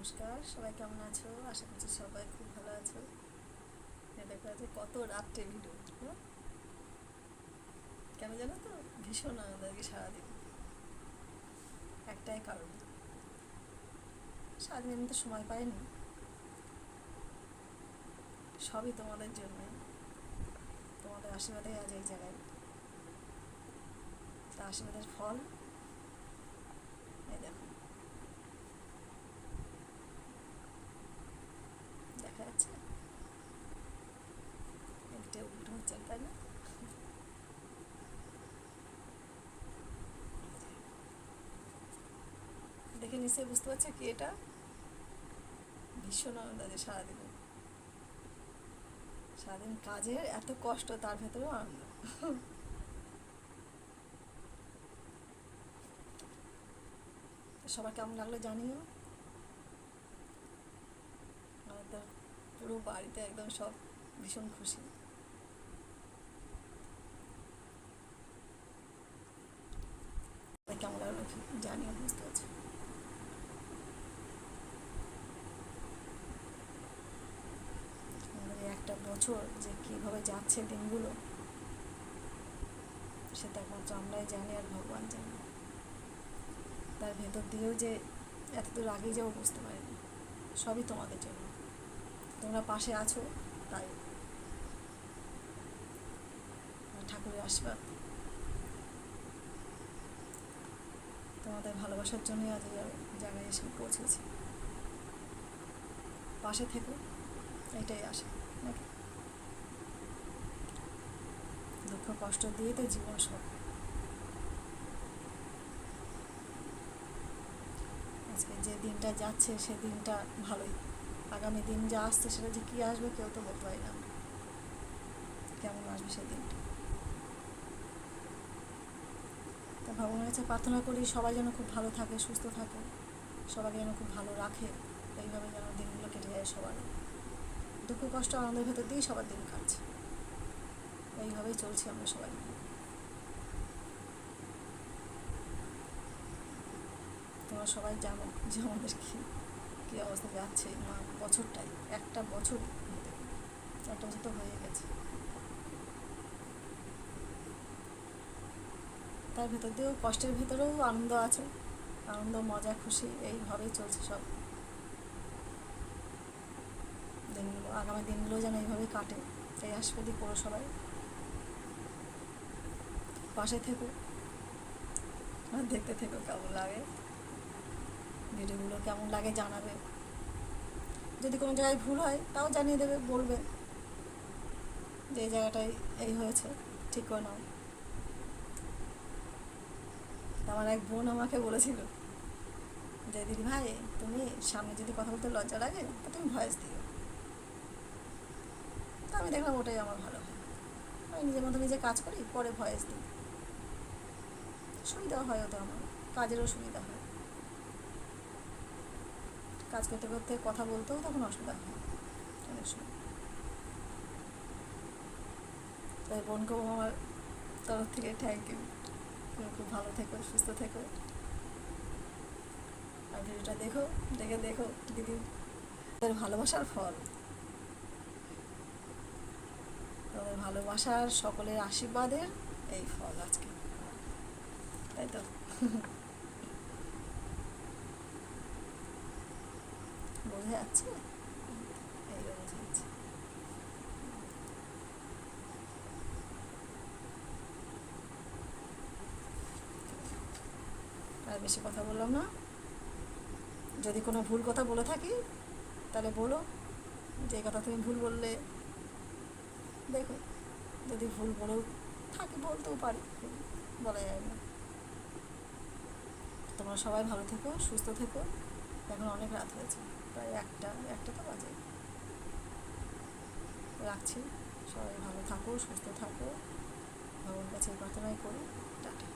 নমস্কার, সবাই কেমন আছো? আশা করছি সবাই খুব ভালো আছো। এ দেখো আজকে কত রাত্রে ভিডিও হ্যাঁ? কেন জানো তো? ভীষণ আনন্দ আজকে সারাদিন। একটাই কারণ। সারাদিন আমি তো সময় পাইনি। সবই তোমাদের জন্য। তোমাদের আশীর্বাদে আজ এই জায়গায়। তা আশীর্বাদের ফল। এই দেখা যাচ্ছে একটা উল্টো হচ্ছে তাই না দেখে নিশ্চয়ই বুঝতে পারছে কি এটা? ভীষণ আনন্দ আছে সারাদিনে সারাদিন কাজের এত কষ্ট, তার ভেতরেও আনন্দ। সবার কেমন লাগল জানিও? আমাদের পুরো বাড়িতে একদম সব ভীষণ খুশি। কেমন লাগল জানিও, বুঝতে পারছি আমাদের এই একটা বছর যে কীভাবে যাচ্ছে দিনগুলো, সেটা একমাত্র আমরাই জানি আর ভগবান জানি। তার ভেতর দিয়েও যে এতদূর আগেই যাব বুঝতে পারিনি, সবই তোমাদের জন্য। তোমরা পাশে আছো, তাই। ঠাকুরের আশীর্বাদ। তোমাদের ভালোবাসার জন্যই আজ জায়গায় এসে পৌঁছেছি। পাশে থেকো, এটাই আশা, নাকি? দুঃখ, কষ্ট দিয়ে তো জীবন সব। আজকে যে দিনটা যাচ্ছে, সে দিনটা ভালোই। আগামী দিন যা আসছে, সেটা যে কী আসবে কেউ তো বলতে পারি না। কেমন আসবে সেই দিনটা? তা ভগবানের কাছে প্রার্থনা করি, সবাই যেন খুব ভালো থাকে, সুস্থ থাকে, সবাইকে যেন খুব ভালো রাখে, এইভাবে যেন দিনগুলো কেটে যায় সবার। দুঃখ, কষ্ট, আনন্দের ভেতর দিয়েই সবার দিন কাটছে। এইভাবেই চলছি আমরা সবাই। তোমরা সবাই জানো যে আমাদের কী কী অবস্থা যাচ্ছে মা বছরটাই একটা বছর একটা বছর তো হয়ে গেছে। তার ভেতর দিয়েও কষ্টের ভেতরেও আনন্দ আছে। আনন্দ, মজা, খুশি, এইভাবেই চলছে সব। দিনগুলো আগামী দিনগুলো যেন এইভাবেই কাটে। এই আশীর্বাদই করো সবাই। পাশে থেকো। আর দেখতে থেকো কেমন লাগে। ভিডিওগুলো কেমন লাগে জানাবে। যদি কোনো জায়গায় ভুল হয়, তাও জানিয়ে দেবে, বলবে। যে এই জায়গাটায় এই হয়েছে, ঠিক করে নাও। আমার এক বোন আমাকে বলেছিল যে, দিদি ভাই, তুমি সামনে যদি কথা বলতে লজ্জা লাগে, তো তুমি ভয়েস দিও। আমি দেখলাম ওটাই আমার ভালো। হয় আমি নিজের মতো নিজে কাজ করি, পরে ভয়েস দিই। সুবিধা হয় ওতো আমার। কাজেরও সুবিধা হয়। কাজ করতে করতে কথা বলতেও তখন অসুবিধা হয়। অনেক সময়। তাই বোনকেও আমার তরফ থেকে থ্যাংক ইউ তুমি খুব ভালো থেকো, সুস্থ থেকো। আর ভিডিওটা দেখো, দেখে দেখো দিদি। তাদের ভালোবাসার ফল। তাদের ভালোবাসার সকলের আশীর্বাদের এই ফল আজকে। তাই তো বোঝা যাচ্ছে এইটা বোঝা যাচ্ছে আর বেশি কথা বললাম না। যদি কোনো ভুল কথা বলে থাকি, তাহলে বলো। যে কথা তুমি ভুল বললে, দেখো। যদি ভুল বলেও থাকি, বলতেও পারি। বলা যায় না। তোমরা সবাই ভালো থেকো, সুস্থ থেকো। এখন অনেক রাত হয়েছে, প্রায় একটা একটা তো বাজে রাখছি। সবাই ভালো থাকো, সুস্থ থাকো। ভগবান কাছে প্রার্থনাই করি। টাটা।